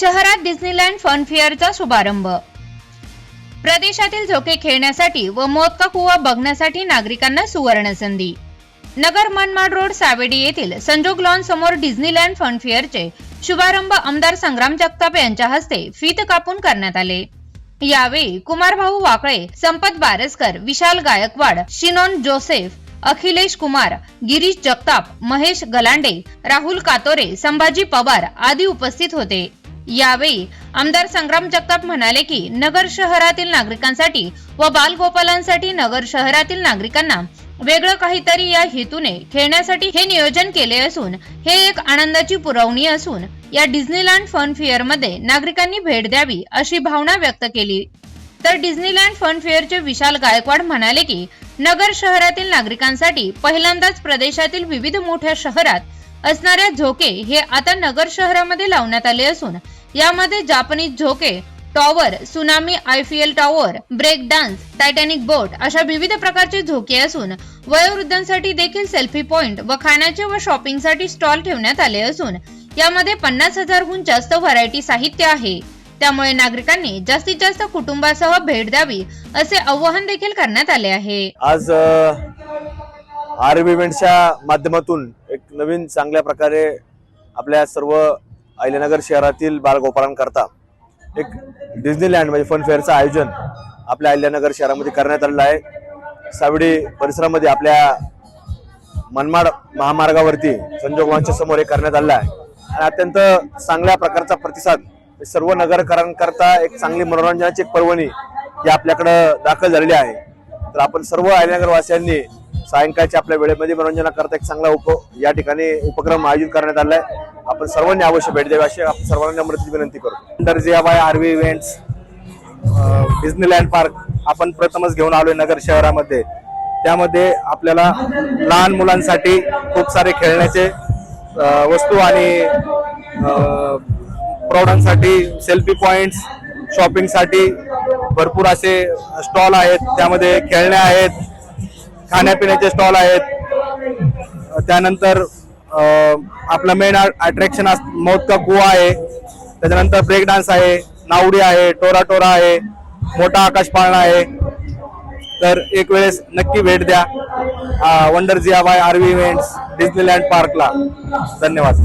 शहरात डिस्नीलँड फन फेअरचा शुभारंभ. प्रदेशातील झोके खेळण्यासाठी व मोदका कुवा बघण्यासाठी नागरिकांना सुवर्ण संधी. नगर मनमाड रोड सावेडी येथील संजोग लॉन समोर डिस्नीलँड फन फेअरचे शुभारंभ आमदार संग्राम जगताप यांच्या हस्ते फीत कापून करण्यात आले. यावेळी कुमारभाऊ वाकळे संपत बारसकर विशाल गायकवाड शिनोन जोसेफ अखिलेश कुमार गिरीश जगताप महेश गलांडे राहुल कातोरे संभाजी पवार आदी उपस्थित होते. यावेळी आमदार संग्राम जगताप म्हणाले की नगर शहरातील नागरिकांसाठी व बालगोपालांसाठी नगर शहरातील नागरिकांना वेगळं काहीतरी या हेतूने खेळण्यासाठी हे नियोजन केले असून हे एक आनंदाची पुरवणी असून या डिझनीलँड फन फेअरमध्ये नागरिकांनी भेट द्यावी अशी भावना व्यक्त केली. तर डिझनीलँड फन फेअरचे विशाल गायकवाड म्हणाले की नगर शहरातील नागरिकांसाठी पहिल्यांदाच प्रदेशातील विविध मोठ्या शहरात असणाऱ्या झोके हे आता नगर शहरामध्ये लावण्यात आले असून यामध्ये जापनीज झोके tower tsunami Eiffel tower break dance Titanic boat अशा विविध प्रकारचे झोके असून वयोवृद्धांसाठी देखील सेल्फी पॉइंट व खाण्याचे व शॉपिंगसाठी स्टॉल ठेवण्यात आले असून यामध्ये पन्नास हजारहून जास्त व्हरायटी साहित्य आहे. त्यामुळे नागरिकांनी जास्तीत जास्त कुटुंबासह भेट द्यावी असे आवाहन देखील करण्यात आले आहे. आज आर इव्हेंटच्या माध्यमातून एक नवीन चांगल्या प्रकारे आपल्या सर्व अहिल्यानगर शहरातील बालगोपालांकरता एक डिझनीलँड म्हणजे फन फेअरचं आयोजन आपल्या अहिल्यानगर शहरामध्ये करण्यात आलेलं आहे. सावडी परिसरामध्ये आपल्या मनमाड महामार्गावरती संजोगवांच्या समोर हे करण्यात आलेलं आहे. आणि अत्यंत चांगल्या प्रकारचा प्रतिसाद सर्व नगरकरांकरता एक चांगली मनोरंजनाची एक पर्वणी ही आपल्याकडं दाखल झालेली आहे. तर आपण सर्व अहिल्यानगरवासियांनी सायंकाळच्या आपल्या वेळेमध्ये मनोरंजनाकरता एक चांगला उप या ठिकाणी उपक्रम आयोजित करण्यात आलाय. आपण सर्वांनी अवश्य भेट द्यावी अशी आपण सर्वांना नम्रतेची विनंती करू करतो. जे आहे आरवी इव्हेंट्स डिझनीलँड पार्क आपण प्रथमच घेऊन आलोय नगर शहरामध्ये. त्यामध्ये आपल्याला लहान मुलांसाठी खूप सारे खेळण्याचे वस्तू आणि प्रौढांसाठी सेल्फी पॉइंट्स शॉपिंगसाठी भरपूर असे स्टॉल आहेत. त्यामध्ये खेळण्या आहेत. खाण्यापिण्याचे स्टॉल आहेत. त्यानंतर आपलं मेन अट्रॅक्शन मौत का कुवा आहे. त्याच्यानंतर ब्रेक डान्स आहे. नावडी आहे टोरा टोरा आहे मोठा आकाश पाळणा आहे. तर एक वेळेस नक्की भेट द्या. वंडर जियाबाय आरवी इव्हेंट्स डिझनीलँड पार्कला धन्यवाद.